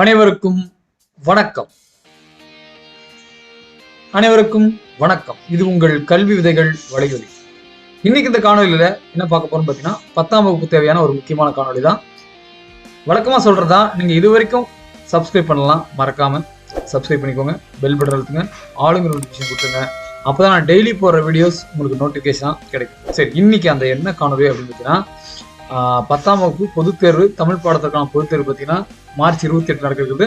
அனைவருக்கும் வணக்கம். அனைவருக்கும் வணக்கம். இது உங்கள் கல்வி விதைகள் வலையொலி. இன்னைக்கு இந்த காணொலியில என்ன பார்க்க போறோம் பார்த்தீங்கன்னா பத்தாம் வகுப்பு தேவையான ஒரு முக்கியமான காணொலி தான். வழக்கமா சொல்றதா நீங்க இது வரைக்கும் சப்ஸ்கிரைப் பண்ணலாம். மறக்காம சப்ஸ்கிரைப் பண்ணிக்கோங்க. பெல் பட்டன் அழுத்துங்க. ஆளுங்க நோட்டிஃபிகேஷன் கொடுத்துங்க அப்பதான் நான் டெய்லி போடுற வீடியோஸ் உங்களுக்கு நோட்டிஃபிகேஷன் கிடைக்கும். சரி இன்னைக்கு அந்த என்ன காணொலி அப்படின்னு பார்த்தீங்கன்னா பத்தாம் வகுப்பு பொதுத் தேர்வு தமிழ் பாடத்திற்கான பொதுத் தேர்வு பார்த்தீங்கன்னா மார்ச் இருபத்தி எட்டு நடக்கிறது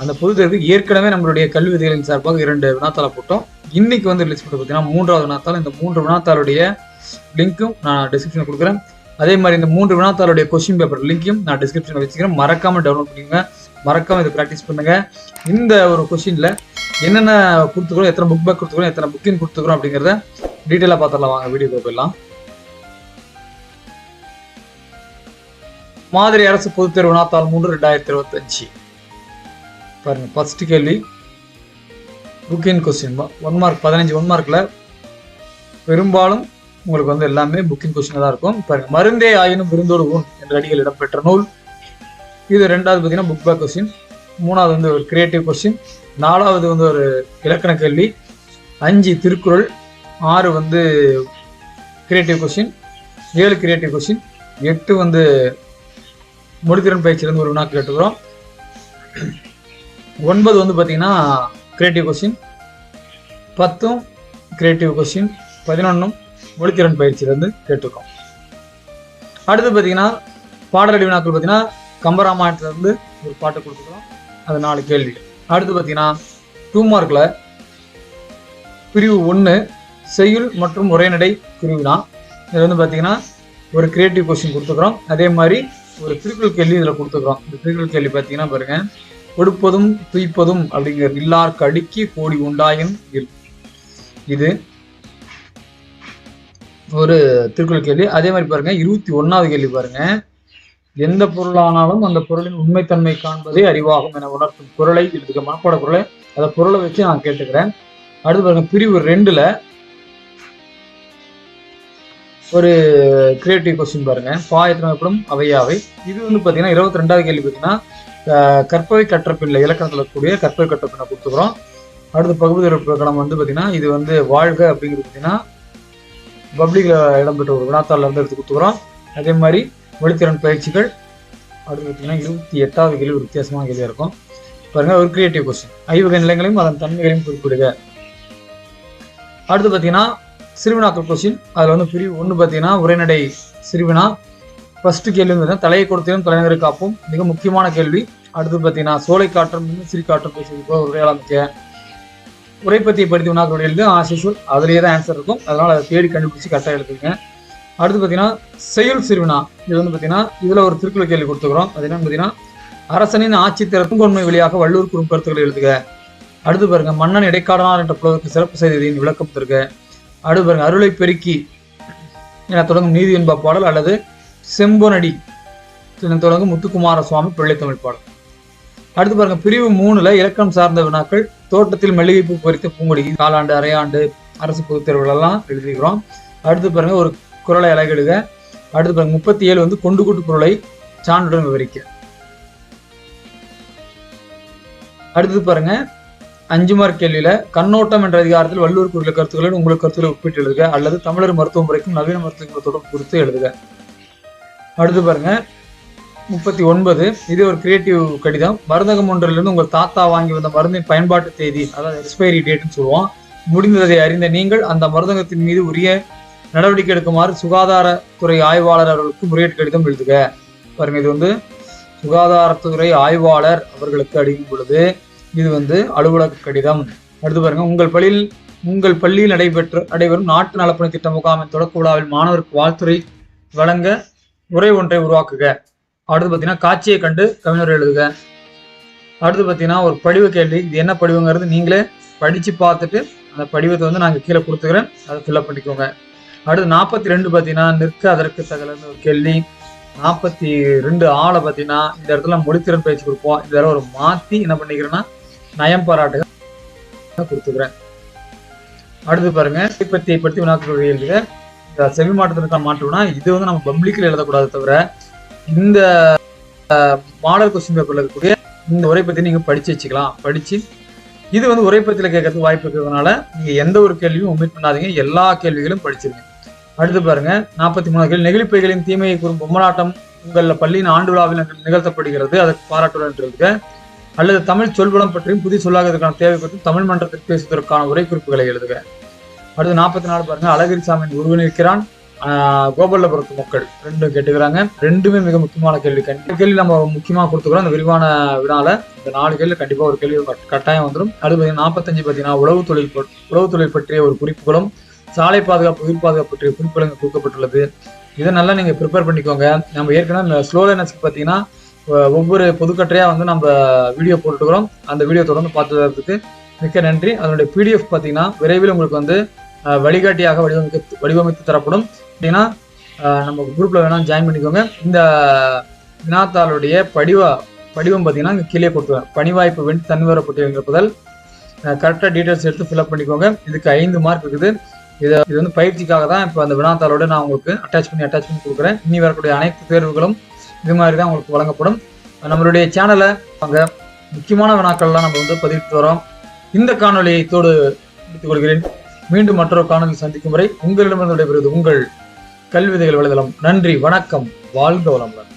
அந்த பொதுத் தேர்வு ஏற்கனவே நம்மளுடைய கல்வி விதிகளின் சார்பாக இரண்டு வினாத்தாளை போட்டோம். இன்னைக்கு வந்து ரிலீஸ் பண்ணி பார்த்தீங்கன்னா மூன்றாவது வினாத்தாள். இந்த மூன்று வினாத்தாளுடைய லிங்க்கும் நான் டிஸ்கிரிப்ஷனில் கொடுக்குறேன். அதே மாதிரி இந்த மூன்று வினாத்தாளுடைய கொஸ்டின் பேப்பர் லிங்க்கும் நான் டிஸ்கிரிப்ஷனில் வச்சுக்கிறேன். மறக்காம டவுன்லோட் பண்ணிக்கோங்க. மறக்காம இதை ப்ராக்டிஸ் பண்ணுங்க. இந்த ஒரு கொஸ்டினில் என்னென்ன கொடுத்துக்கிறோம் எத்தனை புக் பேக் கொடுத்துக்கிறோம் எத்தனை புக்கிங் கொடுத்துக்கிறோம் அப்படிங்கிறத டீட்டெயிலாக பார்த்துடலாம். வாங்க வீடியோ போயிடலாம். மாதிரி அரசு பொதுத் தேர்வு மூன்று ரெண்டாயிரத்தி இருபத்தஞ்சு. பாருங்க ஃபர்ஸ்ட் கேள்வி. புக்கின் கொஸ்டின் ஒன் மார்க் பதினஞ்சு ஒன் மார்க்ல பெரும்பாலும் உங்களுக்கு வந்து எல்லாமே புக்கிங் கொஸ்டின் தான் இருக்கும். பாருங்க மருந்தே ஆயினும் விருந்தோடு ஊன் என்ற அடிகள் இடம்பெற்ற நூல். இது ரெண்டாவது பார்த்தீங்கன்னா புக் பேக் கொஸ்டின் மூணாவது வந்து ஒரு கிரியேட்டிவ் கொஸ்டின் நாலாவது வந்து ஒரு இலக்கண கேள்வி. அஞ்சு திருக்குறள். ஆறு வந்து கிரியேட்டிவ் கொஸ்டின் ஏழு கிரியேட்டிவ் கொஸ்டின் எட்டு வந்து மொழித்திறன் பயிற்சியிலேருந்து ஒரு வினா கேட்டுக்கிறோம். ஒன்பது வந்து பார்த்தீங்கன்னா கிரியேட்டிவ் கொஸ்டின் பத்தும் கிரியேட்டிவ் கொஸ்டின் பதினொன்றும் மொழித்திறன் பயிற்சியிலேருந்து கேட்டிருக்கோம் அடுத்து பார்த்தீங்கன்னா பாடலடி வினாக்கள் பார்த்தீங்கன்னா கம்பராமாயணத்துலேருந்து ஒரு பாட்டு கொடுத்துக்கிறோம். அது நாலு கேள்வி. அடுத்து பார்த்தீங்கன்னா டூ மார்க்கில் பிரிவு ஒன்று செய்யுள் மற்றும் உரைநடை பிரிவுனா இது வந்து பார்த்தீங்கன்னா ஒரு கிரியேட்டிவ் கொஸ்டின் கொடுத்துக்கிறோம். அதே மாதிரி ஒரு திருக்குறள் கேள்வி இதில் கொடுத்துக்கிறோம் இந்த திருக்குறள் கேள்வி பார்த்தீங்கன்னா பாருங்க கொடுப்பதும் துய்ப்பதும் அப்படிங்கிற இல்லார்க்கு அடுக்கி கோடி உண்டாயும் இது ஒரு திருக்குறள் கேள்வி. அதே மாதிரி பாருங்க இருபத்தி ஒன்னாவது கேள்வி பாருங்க. எந்த பொருளானாலும் அந்த பொருளின் உண்மைத்தன்மை காண்பதே அறிவாகும் என உணர்த்தும் பொருளை இதுக்கு மனப்பாட பொருளை அந்த பொருளை வச்சு நான் கேட்டுக்கிறேன். அடுத்து பாருங்க பிரிவு ரெண்டுல ஒரு கிரியேட்டிவ் கொஸ்டின் பாருங்க. பாயத்தினப்படும் அவையாவை. இது வந்து பார்த்தீங்கன்னா இருபத்தி ரெண்டாவது கேள்வி பார்த்தீங்கன்னா அஹ், கற்பவை பிள்ளை இலக்கணத்தில் இருக்கக்கூடிய கற்பவை கற்றப்பினை கொடுத்துக்கிறோம் அடுத்த பகுதி பிரகடனம் வந்து பார்த்தீங்கன்னா இது வந்து வாழ்க அப்படிங்கிறது பார்த்தீங்கன்னா பப்ளிக்ல இடம்பெற்ற ஒரு வினாத்தாளில் வந்து எடுத்து கொடுத்துக்கிறோம் அதே மாதிரி மொழித்திறன் பயிற்சிகள் அடுத்து பார்த்தீங்கன்னா இருபத்தி எட்டாவது கேள்வி வித்தியாசமாக வித்தியாசமான கேள்வியாக இருக்கும். பாருங்க ஒரு கிரியேட்டிவ் கொஸ்டின் ஐவக நிலைகளையும் அதன் தன்மைகளையும் குறிப்பிடுக. அடுத்து பார்த்தீங்கன்னா சிறுவினாக்கள் கொஸ்டின் அதில் வந்து பிரிவு ஒன்று பார்த்தீங்கன்னா உரைநடை சிறுவினா. ஃபர்ஸ்ட் கேள்வி வந்து தலையை கொடுத்தையும் தலைநகரை காப்போம். மிக முக்கியமான கேள்வி. அடுத்து பார்த்தீங்கன்னா சோலை காற்றம் சிறு காற்றம் பேசுவது போல உரையாளமிக்க பற்றி படித்து வினாக்கள் எழுது ஆசிஷுவல் அதுலேயே தான் ஆன்சர் இருக்கும். அதனால் அதை தேடி கண்டுபிடிச்சி கரெக்டாக எழுதுங்க அடுத்து பார்த்தீங்கன்னா செயல் சிறுவினா. இது வந்து பார்த்தீங்கன்னா இதில் ஒரு திருக்குறள் கேள்வி கொடுத்துக்கிறோம் அது என்னன்னு பார்த்தீங்கன்னா அரசனின் ஆட்சி திறத்துங்கொன்மை வழியாக வள்ளூர் குறும் கருத்துக்களை எழுதுக. அடுத்து பாருங்க மன்னன் இடைக்காடனார் என்ற புலவருக்கு சிறப்பு செய்தியின் விளக்கம் தருக. அடுத்து பாருங்க அருளை பெருக்கி என தொடங்கும் நீதி என்ப பாடல் அல்லது செம்பொனடி என தொடங்கும் முத்துக்குமார சுவாமி பிள்ளைத்தமிழ் பாடல். அடுத்து பாருங்க பிரிவு மூணுல இலக்கணம் சார்ந்த வினாக்கள் தோட்டத்தில் மல்லிகைப்பூ பறித்த பூங்கொடி காலாண்டு அரையாண்டு அரசு பொதுத் தேர்வுகள் எல்லாம் எழுதிக்கிறோம் அடுத்து பாருங்க ஒரு குரலை அழகெழுக அடுத்து பாருங்க முப்பத்தி ஏழு வந்து கொண்டு கூட்டு குரலை சான்றுடன் விவரிக்க. அடுத்து பாருங்க அஞ்சு மார்க் கேள்வியில கண்ணோட்டம் என்ற அதிகாரத்தில் வள்ளுவர் கூறிய கருத்துக்களை உங்களுக்கு கருத்துக்களை ஒப்பிட்டு எழுதுக அல்லது தமிழர் மருத்துவ முறைக்கும் நவீன மருத்துவ தொடர்பு குறித்து எழுதுக. அடுத்து பாருங்க. முப்பத்தி ஒன்பது இது ஒரு கிரியேட்டிவ் கடிதம். மருந்தகம் ஒன்றிலிருந்து உங்கள் தாத்தா வாங்கி வந்த மருந்தின் பயன்பாட்டு தேதி அதாவது எக்ஸ்பைரி டேட்னு சொல்லுவோம். முடிந்ததை அறிந்த நீங்கள் அந்த மருந்தகத்தின் மீது உரிய நடவடிக்கை எடுக்குமாறு சுகாதாரத்துறை ஆய்வாளர் அவர்களுக்கு முறையீட்டு கடிதம் எழுதுக. பாருங்க இது வந்து சுகாதாரத்துறை ஆய்வாளர் அவர்களுக்கு அடிக்கும் பொழுது இது வந்து அலுவலக கடிதம். அடுத்து பாருங்க உங்கள் பள்ளியில் உங்கள் பள்ளியில் நடைபெற்ற நடைபெறும் நாட்டு நலப்பணி திட்ட முகாமின் தொடக்க விழாவில் மாணவருக்கு வாழ்த்துறை வழங்க உரை ஒன்றை உருவாக்குக. அடுத்து பார்த்தீங்கன்னா காட்சியை கண்டு கவிஞர் எழுதுக. அடுத்து பார்த்தீங்கன்னா ஒரு படிவு கேள்வி. இது என்ன படிவுங்கிறது நீங்களே படித்து பார்த்துட்டு அந்த படிவத்தை வந்து நாங்கள் கீழே கொடுத்துக்கிறேன். அதை ஃபில்அப் பண்ணிக்கோங்க. அடுத்து நாற்பத்தி ரெண்டு பார்த்தீங்கன்னா நிற்க அதற்கு தகலன்னு ஒரு கேள்வி. நாற்பத்தி ரெண்டு ஆளை பார்த்தீங்கன்னா இந்த இடத்துல மொழித்திறன் பயிற்சி கொடுப்போம். இந்த தடவை ஒரு மாற்றி என்ன பண்ணிக்கிறேன்னா நயம் பாராட்டுக கொடுத்துக்கிறேன். அடுத்து பாருங்க பத்தியை பற்றி வினாக்கள் எழுதுக செவி மாற்றத்திற்கான மாற்றம்னா இது வந்து நம்ம பப்ளிக்கில் எழுதக்கூடாது தவிர இந்த மாடல் கொஸ்டின் பேப்பர்ல இருக்கக்கூடிய இந்த பத்தி நீங்க படிச்சு வச்சுக்கலாம். படிச்சு இது வந்து உரைப்பத்தில கேட்கறதுக்கு வாய்ப்பு இருக்கிறதுனால நீங்க எந்த ஒரு கேள்வியும் ஒமிட் பண்ணாதீங்க. எல்லா கேள்விகளும் படிச்சிருங்க. அடுத்து பாருங்க நாற்பத்தி மூணு கேள்வி நெகிழிப்பைகளின் தீமையை கூறும் பொம்மலாட்டம் உங்கள் பள்ளியின் ஆண்டு விழாவில் நிகழ்த்தப்படுகிறது. அதற்கு பாராட்டுடன் இருக்கு. அல்லது தமிழ் சொல்வளம் பற்றியும் புதிய சொல்லாததற்கான தேவை பற்றி தமிழ் மன்றத்தில் பேசுவதற்கான உரை குறிப்புகளை எழுதுக. அடுத்து நாற்பத்தி நாலு பாருங்க. அழகிரி சாமியின் உருவ நிற்கிறான் கோபாலபுரத்து மக்கள். ரெண்டும் கேட்டுக்கிறாங்க. ரெண்டுமே மிக முக்கியமான கேள்வி. கண்டிப்பா கேள்வி நம்ம முக்கியமா கொடுத்துக்கிறோம். அந்த விரிவான வினால இந்த நாலு கேள்வி கண்டிப்பா ஒரு கேள்வி கட்டாயம் வந்துடும் அடுத்து பார்த்தீங்கன்னா நாற்பத்தஞ்சு பார்த்தீங்கன்னா உளவு தொழில் உளவு தொழில் பற்றிய ஒரு குறிப்புகளும் சாலை பாதுகாப்பு உயிர் பாதுகாப்பு பற்றிய குறிப்புகளும் கொடுக்கப்பட்டுள்ளது. இதை நல்லா நீங்க ப்ரிப்பேர் பண்ணிக்கோங்க. நம்ம ஏற்கனவே ஸ்லோ லேர்னர்ஸ்க்கு பார்த்தீங்கன்னா ஒவ்வொரு பொதுக்கற்றையா வந்து நம்ம வீடியோ போட்டுக்கிறோம் அந்த வீடியோ தொடர்ந்து பார்த்துக்கிறதுக்கு மிக்க நன்றி. அதனுடைய பிடிஎஃப் பார்த்தீங்கன்னா விரைவில் உங்களுக்கு வந்து வழிகாட்டியாக வடிவமைக்க வடிவமைத்து தரப்படும். அப்படின்னா நம்ம குரூப்பில் வேணால் ஜாயின் பண்ணிக்கோங்க. இந்த வினாத்தாளுடைய படிவ படிவம் பார்த்தீங்கன்னா இங்கே கீழே கொடுத்துருவேன் பணிவாய்ப்பு வெண் தன்விவர பட்டியல் கரெக்டாக டீட்டெயில்ஸ் எடுத்து ஃபில்அப் பண்ணிக்கோங்க. இதுக்கு ஐந்து மார்க் இருக்குது. இதை இது வந்து பயிற்சிக்காக தான் இப்போ அந்த வினாத்தாளோட நான் உங்களுக்கு அட்டாச் பண்ணி அட்டாச் பண்ணி கொடுக்குறேன். இனி வரக்கூடிய அனைத்து தேர்வுகளும் இது மாதிரி தான் உங்களுக்கு வழங்கப்படும். நம்மளுடைய சேனலை அங்கே முக்கியமான வினாக்கள்லாம் நம்ம வந்து பதிவிட்டு வரோம். இந்த காணொலியை தோடு முடித்துக் கொள்கிறேன். மீண்டும் மற்றொரு காணொலி சந்திக்கும் வரை உங்களிடமிருந்து விடைபெறுவது உங்கள் கல்விதைகள் வலைதளம். நன்றி வணக்கம். வாழ்க வளமுடன்.